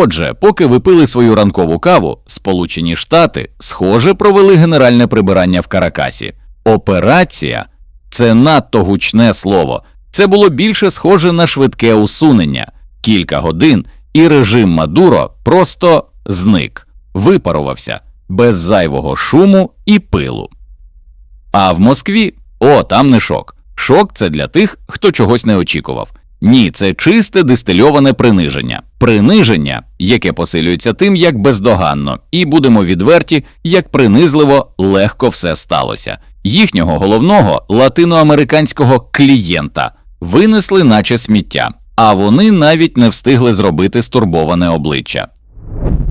Отже, поки ви пили свою ранкову каву, Сполучені Штати, схоже, провели генеральне прибирання в Каракасі. Операція це надто гучне слово. Це було більше схоже на швидке усунення. Кілька годин, і режим Мадуро просто зник, випарувався без зайвого шуму і пилу. А в Москві о, там не шок. Шок це для тих, хто чогось не очікував. Ні, це чисте дистильоване приниження. Приниження, яке посилюється тим, як бездоганно, і будемо відверті, як принизливо легко все сталося. Їхнього головного латиноамериканського клієнта винесли, наче сміття, а вони навіть не встигли зробити стурбоване обличчя.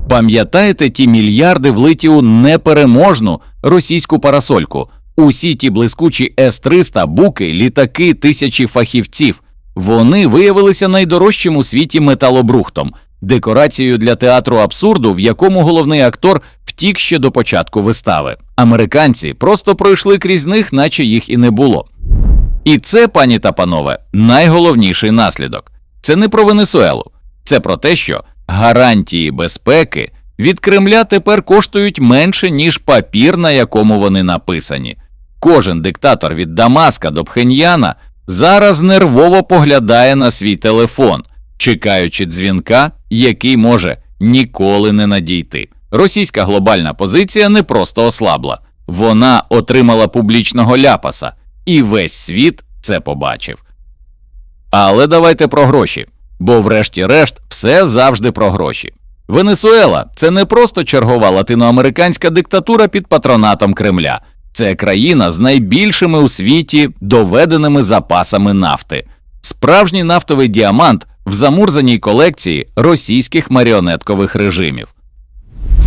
Пам'ятаєте ті мільярди влиті у непереможну російську парасольку? Усі ті блискучі С-300, буки, літаки, тисячі фахівців. Вони виявилися найдорожчим у світі металобрухтом, декорацією для театру абсурду, в якому головний актор втік ще до початку вистави. Американці просто пройшли крізь них, наче їх і не було. І це, пані та панове, найголовніший наслідок. Це не про Венесуелу, це про те, що гарантії безпеки від Кремля тепер коштують менше, ніж папір, на якому вони написані. Кожен диктатор від Дамаска до Пхеньяна зараз нервово поглядає на свій телефон, чекаючи дзвінка, який може ніколи не надійти. Російська глобальна позиція не просто ослабла, вона отримала публічного ляпаса, і весь світ це побачив. Але давайте про гроші, бо, врешті-решт, все завжди про гроші. Венесуела це не просто чергова латиноамериканська диктатура під патронатом Кремля, це країна з найбільшими у світі доведеними запасами нафти, справжній нафтовий діамант в замурзаній колекції російських маріонеткових режимів.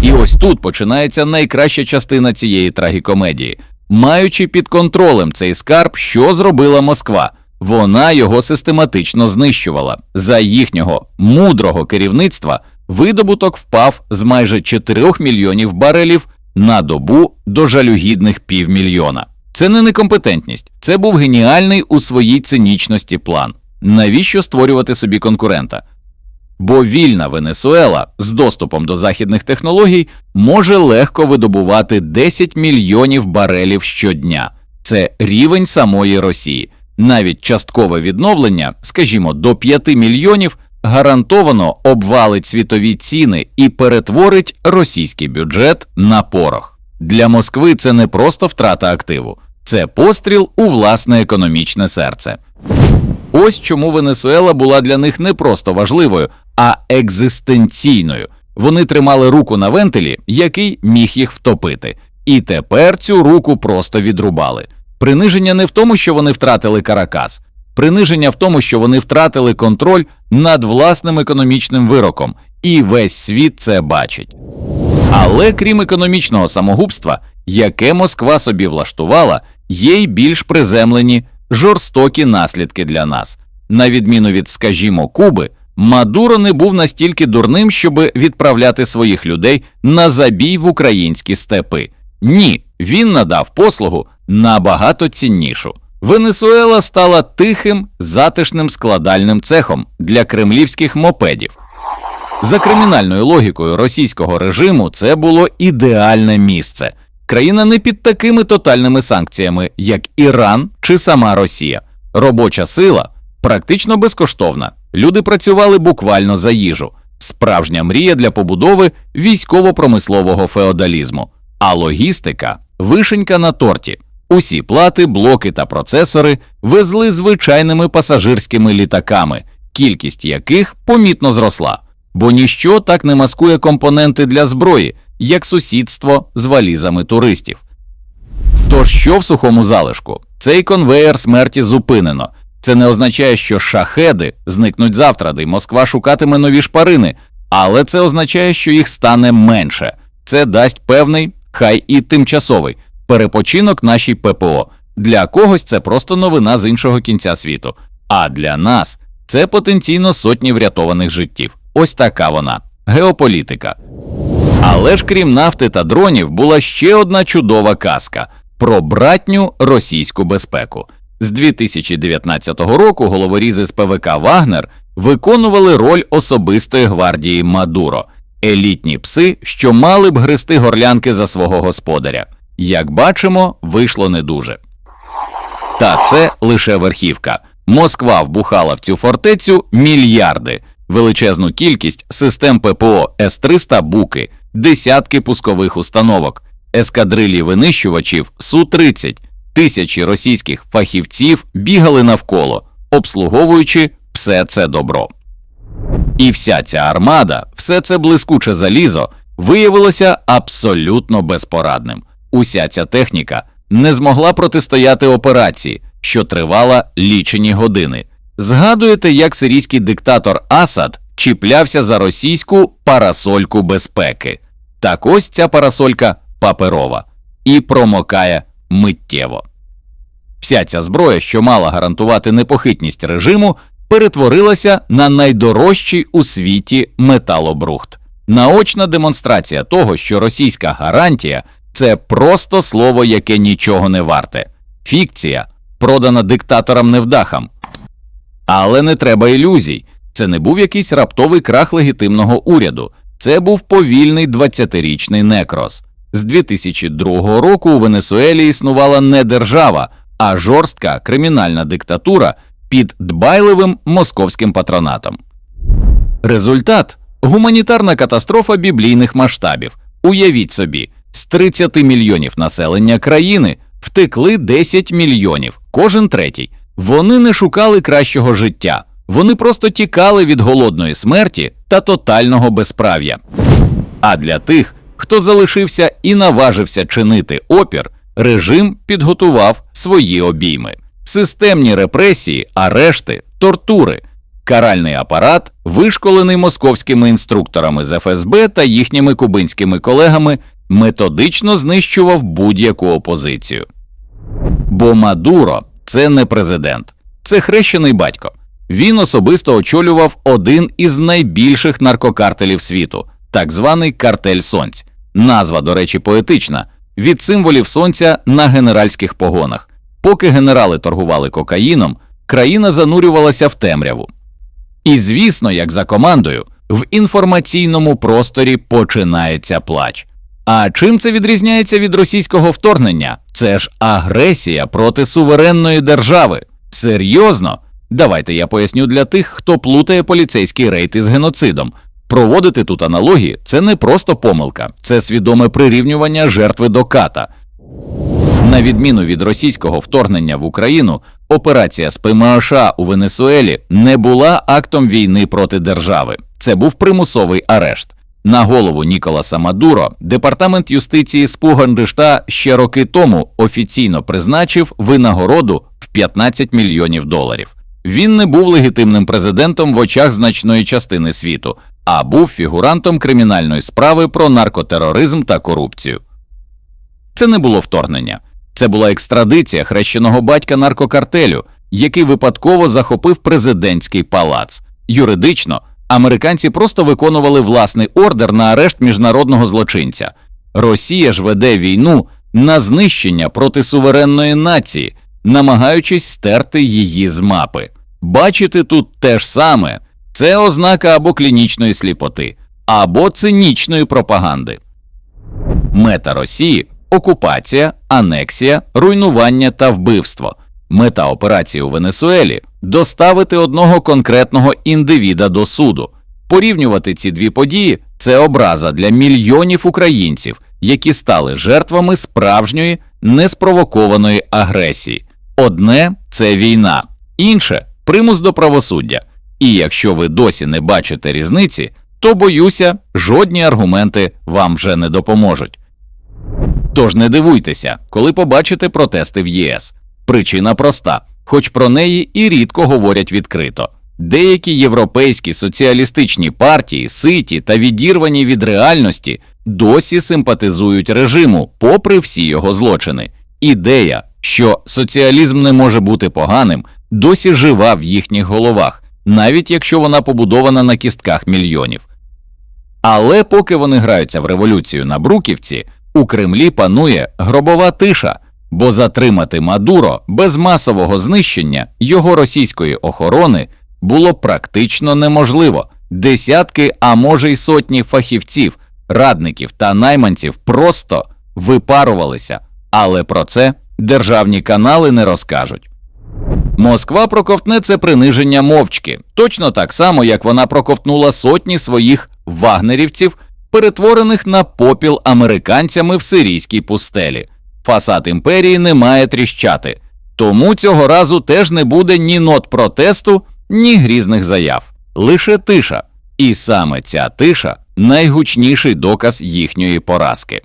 І ось тут починається найкраща частина цієї трагікомедії. Маючи під контролем цей скарб, що зробила Москва? Вона його систематично знищувала. За їхнього мудрого керівництва видобуток впав з майже 4 мільйонів барелів на добу до жалюгідних півмільйона. Це не некомпетентність, це був геніальний у своїй цинічності план. Навіщо створювати собі конкурента? Бо вільна Венесуела з доступом до західних технологій може легко видобувати 10 мільйонів барелів щодня. Це рівень самої Росії. Навіть часткове відновлення, скажімо, до 5 мільйонів гарантовано обвалить світові ціни і перетворить російський бюджет на порох. Для Москви це не просто втрата активу, це постріл у власне економічне серце. Ось чому Венесуела була для них не просто важливою, а екзистенційною. Вони тримали руку на вентилі, який міг їх втопити, і тепер цю руку просто відрубали. Приниження не в тому, що вони втратили Каракас, приниження в тому, що вони втратили контроль над власним економічним вироком, і весь світ це бачить. Але крім економічного самогубства, яке Москва собі влаштувала, є й більш приземлені жорстокі наслідки для нас. На відміну від, скажімо, Куби, Мадуро не був настільки дурним, щоб відправляти своїх людей на забій в українські степи. Ні, він надав послугу набагато ціннішу. Венесуела стала тихим, затишним складальним цехом для кремлівських мопедів. За кримінальною логікою російського режиму це було ідеальне місце. Країна не під такими тотальними санкціями, як Іран чи сама Росія. Робоча сила практично безкоштовна. Люди працювали буквально за їжу. Справжня мрія для побудови військово-промислового феодалізму, а логістика вишенька на торті. Усі плати, блоки та процесори везли звичайними пасажирськими літаками, кількість яких помітно зросла, бо ніщо так не маскує компоненти для зброї, як сусідство з валізами туристів. Тож що в сухому залишку? Цей конвеєр смерті зупинено. Це не означає, що шахеди зникнуть завтра, де Москва шукатиме нові шпарини, але це означає, що їх стане менше. Це дасть певний, хай і тимчасовий перепочинок нашій ППО. Для когось це просто новина з іншого кінця світу. А для нас це потенційно сотні врятованих життів. Ось така вона геополітика. Але ж крім нафти та дронів, була ще одна чудова казка про братню російську безпеку. З 2019 року головорізи з ПВК Вагнер виконували роль особистої гвардії Мадуро, елітні пси, що мали б гристи горлянки за свого господаря. Як бачимо, вийшло не дуже. Та це лише верхівка. Москва вбухала в цю фортецю мільярди, величезну кількість систем ППО С-300 Буки, десятки пускових установок, ескадрилі винищувачів Су-30, тисячі російських фахівців бігали навколо, обслуговуючи все це добро. І вся ця армада, все це блискуче залізо, виявилося абсолютно безпорадним. Уся ця техніка не змогла протистояти операції, що тривала лічені години. Згадуєте, як сирійський диктатор Асад чіплявся за російську парасольку безпеки. Так ось ця парасолька паперова і промокає миттєво. Вся ця зброя, що мала гарантувати непохитність режиму, перетворилася на найдорожчий у світі металобрухт. Наочна демонстрація того, що російська гарантія це просто слово, яке нічого не варте, фікція, продана диктаторам невдахам. Але не треба ілюзій. Це не був якийсь раптовий крах легітимного уряду, це був повільний 20-річний некрос. З 2002 року у Венесуелі існувала не держава, а жорстка кримінальна диктатура під дбайливим московським патронатом. Результат гуманітарна катастрофа біблійних масштабів. Уявіть собі, з 30 мільйонів населення країни втекли 10 мільйонів, кожен третій. Вони не шукали кращого життя, вони просто тікали від голодної смерті та тотального безправ'я. А для тих, хто залишився і наважився чинити опір, режим підготував свої обійми, системні репресії, арешти, тортури. Каральний апарат, вишколений московськими інструкторами з ФСБ та їхніми кубинськими колегами, методично знищував будь-яку опозицію. Бо Мадуро це не президент, це хрещений батько. Він особисто очолював один із найбільших наркокартелів світу, так званий картель Сонць. Назва, до речі, поетична від символів сонця на генеральських погонах. Поки генерали торгували кокаїном, країна занурювалася в темряву. І звісно, як за командою, в інформаційному просторі починається плач. А чим це відрізняється від російського вторгнення? Це ж агресія проти суверенної держави. Серйозно? Давайте я поясню для тих, хто плутає поліцейський рейд із геноцидом. Проводити тут аналогії це не просто помилка, це свідоме прирівнювання жертви до ката. На відміну від російського вторгнення в Україну, операція з ПМШ у Венесуелі не була актом війни проти держави. Це був примусовий арешт. На голову Ніколаса Мадуро департамент юстиції Спугандишта ще роки тому офіційно призначив винагороду в 15 мільйонів доларів. Він не був легітимним президентом в очах значної частини світу, а був фігурантом кримінальної справи про наркотероризм та корупцію. Це не було вторгнення, це була екстрадиція хрещеного батька наркокартелю, який випадково захопив президентський палац. Юридично американці просто виконували власний ордер на арешт міжнародного злочинця. Росія ж веде війну на знищення проти суверенної нації, намагаючись стерти її з мапи. Бачити тут те ж саме це ознака або клінічної сліпоти, або цинічної пропаганди. Мета Росії окупація, анексія, руйнування та вбивство. Мета операції у Венесуелі доставити одного конкретного індивіда до суду. Порівнювати ці дві події це образа для мільйонів українців, які стали жертвами справжньої неспровокованої агресії. Одне це війна, інше примус до правосуддя. І якщо ви досі не бачите різниці, то боюся, жодні аргументи вам вже не допоможуть. Тож не дивуйтеся, коли побачите протести в ЄС. Причина проста, хоч про неї і рідко говорять відкрито. Деякі європейські соціалістичні партії, ситі та відірвані від реальності, досі симпатизують режиму, попри всі його злочини. Ідея, що соціалізм не може бути поганим, досі жива в їхніх головах, навіть якщо вона побудована на кістках мільйонів. Але поки вони граються в революцію на Бруківці, у Кремлі панує гробова тиша, бо затримати Мадуро без масового знищення його російської охорони було практично неможливо. Десятки, а може й сотні фахівців, радників та найманців просто випарувалися, але про це державні канали не розкажуть. Москва проковтне це приниження мовчки, точно так само, як вона проковтнула сотні своїх вагнерівців, перетворених на попіл американцями в сирійській пустелі. Фасад імперії не має тріщати, тому цього разу теж не буде ні нот протесту, ні грізних заяв, лише тиша. І саме ця тиша найгучніший доказ їхньої поразки.